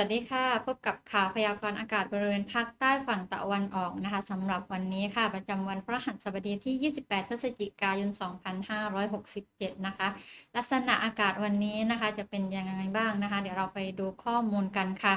วัสดีค่ะ พบกับข่าวพยากรณ์อากาศบริเวณภาคใต้ฝั่งตะวันออกนะคะสำหรับวันนี้ค่ะ ประจำวันพฤหัสบดีที่ 28 พฤศจิกายน 2567 นะคะ ลักษณะอากาศวันนี้นะคะ จะเป็นยังไงบ้างนะคะ เดี๋ยวเราไปดูข้อมูลกันค่ะ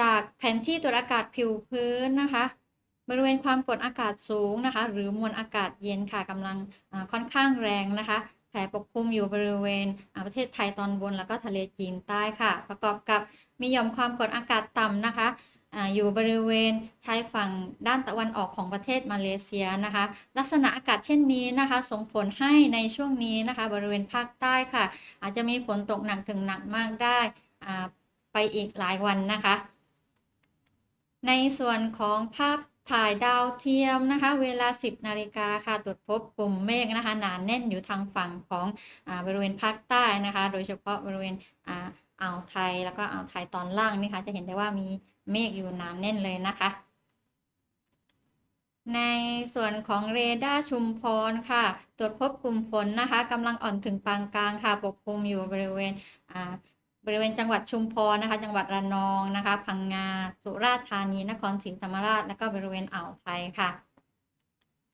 จากแผนที่ตรวจอากาศผิวพื้นนะคะบริเวณความกดอากาศสูงนะคะ หรือมวลอากาศเย็นค่ะกำลังค่อนข้างแรงนะคะ ผ่ปกคลุมอยู่บริเวณประเทศไทยตอนบนแล้วก็ทะเลจีนใต้ค่ะ ประกอบกับมีหย่อมความกดอากาศต่ำนะคะอยู่บริเวณชายฝั่งด้านตะวันออกของประเทศมาเลเซียนะคะ ลักษณะอากาศเช่นนี้นะคะ ส่งผลให้ในช่วงนี้นะคะ บริเวณภาคใต้ค่ะ อาจจะมีฝนตกหนักถึงหนักมากได้ไปอีกหลายวันนะคะ ในส่วนของภาพ ถ่ายดาวเทียมนะคะ เวลา 10 นาฬิกาค่ะ ตรวจพบกลุ่มเมฆนะคะ หนาแน่นอยู่ทางฝั่งของอบริเวณภาคใต้นะคะ โดยเฉพาะบริเวณอ่าอ่าวไทยแล้วก็อ่าวไทยตอนล่างนี่ค่ะจะเห็นได้ว่ามีเมฆอยู่หนาแน่นเลยนะคะ ในส่วนของเรดาร์ชุมพรค่ะ ตรวจพบกลุ่มฝนนะคะกำลังอ่อนถึงปานกลางค่ะ ปกคลุมอยู่บริเวณอ่า บริเวณจังหวัดชุมพรนะคะ จังหวัดระนองนะคะ พังงา สุราษฎร์ธานี นครศรีธรรมราช และก็บริเวณอ่าวไทยค่ะ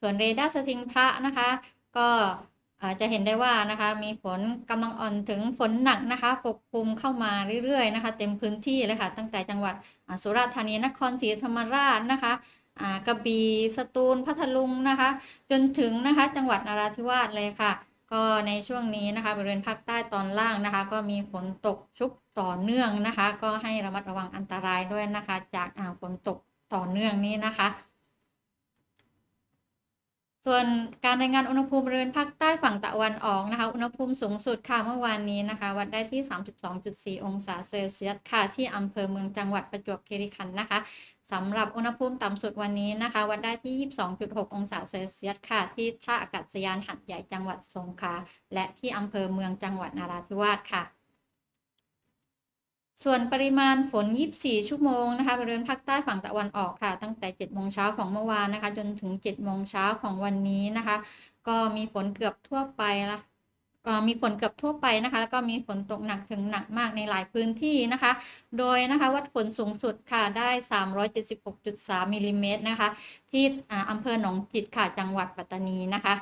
ส่วนเรดาร์สถิงพระนะคะ ก็อาจะเห็นได้ว่านะคะ มีฝนกำลังอ่อนถึงฝนหนักนะคะ ปกคลุมเข้ามาเรื่อยๆนะคะ เต็มพื้นที่เลยค่ะ ตั้งแต่จังหวัดสุราษฎร์ธานี นครศรีธรรมราชนะคะกระบี่ สตูล พัทลุงนะคะ จนถึงนะคะ จังหวัดนราธิวาสเลยค่ะ ก็ในช่วงนี้นะคะบริเวณภาคใต้ตอนล่างนะคะ ก็มีฝนตกชุกต่อเนื่องนะคะ ก็ให้ระมัดระวังอันตรายด้วยนะคะ จากอ่าฝนตกต่อเนื่องนี้นะคะ ส่วนการรายงานอุณหภูมิบริเวณภาคใต้ฝั่งตะวันออกนะคะ อุณหภูมิสูงสุดค่ะเมื่อวานนี้นะคะ วัดได้ที่ 32.4 องศาเซลเซียสค่ะ ที่อำเภอเมืองจังหวัดประจวบคีรีขันธ์นะคะสำหรับอุณหภูมิต่ำสุดวันนี้นะคะ วัดได้ที่ 22.6 องศาเซลเซียสค่ะ ที่ท่าอากาศยานหัดใหญ่จังหวัดสงขลาและที่อำเภอเมืองจังหวัดนาราธิวาสค่ะ ส่วนปริมาณฝน 24 ชั่วโมงนะคะบริเวณภาคใต้ฝั่งตะวันออกค่ะ ตั้งแต่ 7 โมงเช้าของเมื่อวานนะคะ จนถึง 7 โมงเช้าของวันนี้นะคะ ก็มีฝนเกือบทั่วไปละมีฝนเกือบทั่วไปนะคะ แล้วก็มีฝนตกหนักถึงหนักมากในหลายพื้นที่นะคะ โดยนะคะวัดฝนสูงสุดค่ะได้ 376.3มิลลิเมตรนะคะ ที่อำเภอหนองจิตค่ะ จังหวัดปัตตานีนะคะ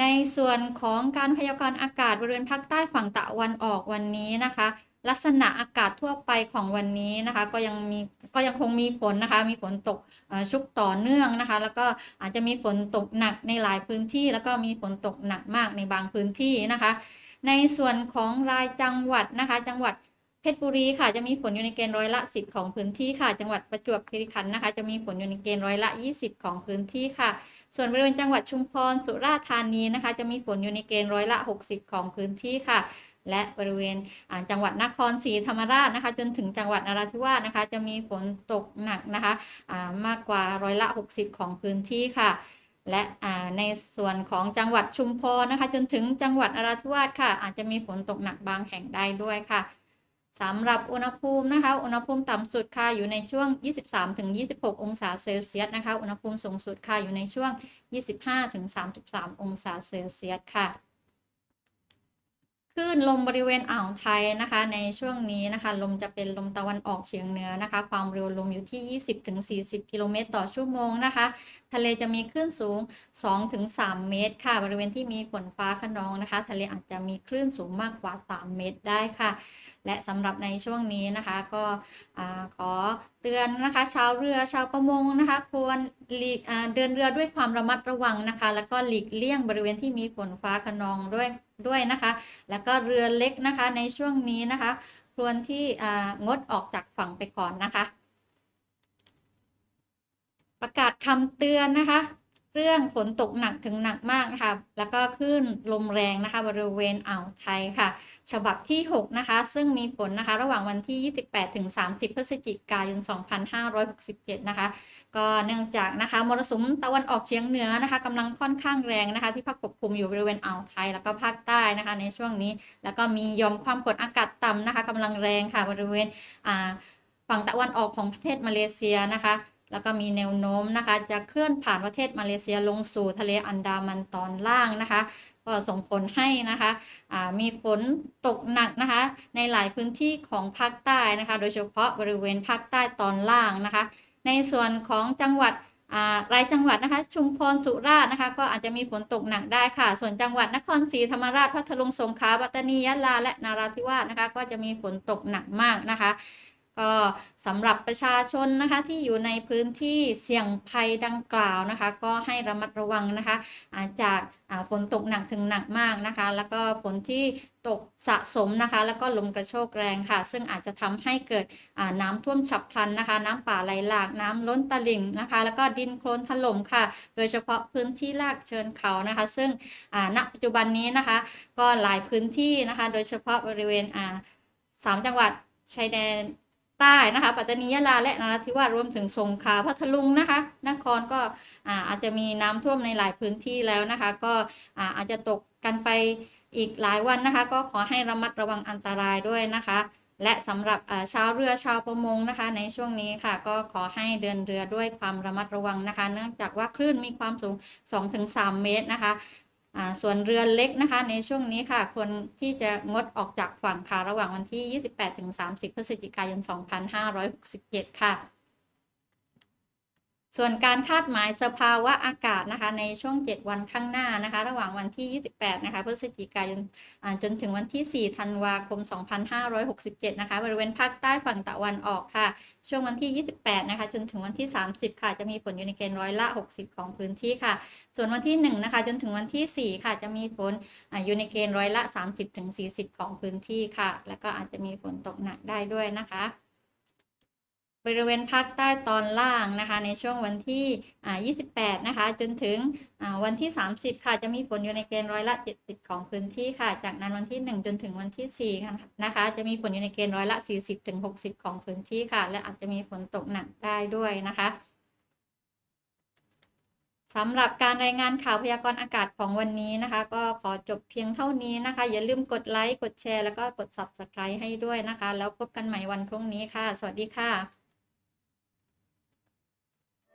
ในส่วนของการพยากรณ์อากาศบริเวณภาคใต้ฝั่งตะวันออกวันนี้นะคะ ลักษณะอากาศทั่วไปของวันนี้นะคะ ก็ยังมีก็ยังคงมีฝนนะคะ มีฝนตกชุกต่อเนื่องนะคะ แล้วก็อาจจะมีฝนตกหนักในหลายพื้นที่ แล้วก็มีฝนตกหนักมากในบางพื้นที่นะคะ ในส่วนของรายจังหวัดนะคะ จังหวัด เพชรบุรีค่ะจะมีฝนอยู่ในเกณฑ์ร้อยละ 10 ของพื้นที่ค่ะ จังหวัดประจวบคีรีขันธ์นะคะ จะมีฝนอยู่ในเกณฑ์ร้อยละ 20 ของพื้นที่ค่ะ ส่วนบริเวณจังหวัดชุมพรสุราษฎร์ธานีนะคะ จะมีฝนอยู่ในเกณฑ์ร้อยละ 60 ของพื้นที่ค่ะ และบริเวณจังหวัดนครศรีธรรมราชนะคะ จนถึงจังหวัดนราธิวาสนะคะ จะมีฝนตกหนักนะคะมากกว่าร้อยละ 60 ของพื้นที่ค่ะและในส่วนของจังหวัดชุมพรนะคะ จนถึงจังหวัดนราธิวาสค่ะ อาจจะมีฝนตกหนักบางแห่งได้ด้วยค่ะ สำหรับอุณหภูมินะคะ อุณหภูมิต่ำสุดค่ะอยู่ในช่วง 23-26 องศาเซลเซียสนะคะ อุณหภูมิสูงสุดค่ะอยู่ในช่วง 25-33 องศาเซลเซียสค่ะคลื่นลมบริเวณอ่าวไทยนะคะ ในช่วงนี้นะคะ ลมจะเป็นลมตะวันออกเฉียงเหนือนะคะ ความเร็วลมอยู่ที่ 20-40 กิโลเมตรต่อชั่วโมงนะคะ ทะเลจะมีคลื่นสูง 2-3 เมตร ค่ะ บริเวณที่มีฝนฟ้าคะนองนะคะ ทะเลอาจจะมีคลื่นสูงมากกว่า 3 เมตรได้ค่ะ และสำหรับในช่วงนี้นะคะก็ขอเตือนนะคะชาวเรือชาวประมงนะคะควรเดินเรือด้วยความระมัดระวังนะคะ แล้วก็หลีกเลี่ยงบริเวณที่มีฝนฟ้าคะนองด้วยด้วยนะคะ แล้วก็เรือเล็กนะคะในช่วงนี้นะคะ ควรที่งดออกจากฝั่งไปก่อนนะคะ ประกาศคำเตือนนะคะ เรื่องฝนตกหนักถึงหนักมากนะคะ แล้วก็คลื่นลมแรงนะคะ บริเวณอ่าวไทยค่ะ ฉบับที่ 6 นะคะ ซึ่งมีผลนะคะ ระหว่างวันที่ 28 ถึง 30 พฤศจิกายน 2567 นะคะ ก็เนื่องจากนะคะมรสุมตะวันออกเฉียงเหนือนะคะกำลังค่อนข้างแรงนะคะ ที่พัดปกคลุมอยู่บริเวณอ่าวไทย แล้วก็ภาคใต้นะคะ ในช่วงนี้ แล้วก็มียอมความกดอากาศต่ำนะคะกำลังแรงค่ะ บริเวณอ่าฝั่งตะวันออกของประเทศมาเลเซียนะคะ แล้วก็มีแนวโน้มนะคะ จะเคลื่อนผ่านประเทศมาเลเซียลงสู่ทะเลอันดามันตอนล่างนะคะ ก็ส่งผลให้นะคะมีฝนตกหนักนะคะ ในหลายพื้นที่ของภาคใต้นะคะ โดยเฉพาะบริเวณภาคใต้ตอนล่างนะคะ ในส่วนของจังหวัดรายจังหวัดนะคะ ชุมพรสุราษฎร์นะคะ ก็อาจจะมีฝนตกหนักได้ค่ะ ส่วนจังหวัดนครศรีธรรมราชพัทลุงสงขลาปัตตานียะลาและนาราธิวาสนะคะ ก็จะมีฝนตกหนักมากนะคะ ก็สำหรับประชาชนนะคะที่อยู่ในพื้นที่เสี่ยงภัยดังกล่าวนะคะ ก็ให้ระมัดระวังนะคะอาจากฝนตกหนักถึงหนักมากนะคะ แล้วก็ฝนที่ตกสะสมนะคะ แล้วก็ลมกระโชกแรงค่ะ ซึ่งอาจจะทำให้เกิดน้ำท่วมฉับพลันนะคะ น้ำป่าไหลหลากน้ำล้นตลิ่งนะคะ แล้วก็ดินโคลนถล่มค่ะ โดยเฉพาะพื้นที่ลากเชิญเขานะคะ ซึ่งณปัจจุบันนี้นะคะ ก็หลายพื้นที่นะคะ โดยเฉพาะบริเวณสามจังหวัดชายแดน ใต้นะคะ ปัตตานียะลาและนราธิวาสรวมถึงสงขลาพัทลุงนะคะ นครก็อาจจะมีน้ำท่วมในหลายพื้นที่แล้วนะคะ ก็อาจจะตกกันไปอีกหลายวันนะคะ ก็ขอให้ระมัดระวังอันตรายด้วยนะคะ และสำหรับชาวเรือชาวประมงนะคะ ในช่วงนี้ค่ะ ก็ขอให้เดินเรือด้วยความระมัดระวังนะคะ เนื่องจากว่าคลื่นมีความสูง 2-3 เมตรนะคะ ส่วนเรือเล็กนะคะ ในช่วงนี้ค่ะควรที่จะงดออกจากฝั่งค่ะ ระหว่างวันที่ 28-30 พฤศจิกายน 2567 ค่ะ ส่วนการคาดหมายสภาวะอากาศนะคะ ในช่วง 7 วันข้างหน้านะคะ ระหว่างวันที่ 28 นะคะพฤศจิกายนจนถึงวันที่ 4 ธันวาคม 2567 นะคะ บริเวณภาคใต้ฝั่งตะวันออกค่ะ ช่วงวันที่ 28 นะคะ จนถึงวันที่ 30 ค่ะ จะมีฝนอยู่ในเกณฑ์ร้อยละ 60 ของพื้นที่ค่ะ ส่วนวันที่ 1 นะคะ จนถึงวันที่ 4 ค่ะ จะมีฝนอยู่ในเกณฑ์ร้อยละ 30ถึง40 ของพื้นที่ค่ะ แล้วก็อาจจะมีฝนตกหนักได้ด้วยนะคะ บริเวณภาคใต้ตอนล่างนะคะ ในช่วงวันที่อ่า28 นะคะ จนถึงวันที่ 30 ค่ะ จะมีฝนอยู่ในเกณฑ์ร้อยละ 70 ของพื้นที่ค่ะ จากนั้นวันที่ 1 จนถึงวันที่4ค่นะคะ จะมีฝนอยู่ในเกณฑ์ร้อยละ 40 ถึง 60 ของพื้นที่ค่ะ และอาจจะมีฝนตกหนักได้ด้วยนะคะสำหรับการรายงานข่าวพยากรณ์อากาศของวันนี้นะคะ ก็ขอจบเพียงเท่านี้นะคะ อย่าลืมกดไลค์ กดแชร์ แล้วก็กด Subscribe ให้ด้วยนะคะ แล้วพบกันใหม่วันพรุ่งนี้ค่ะ สวัสดีค่ะ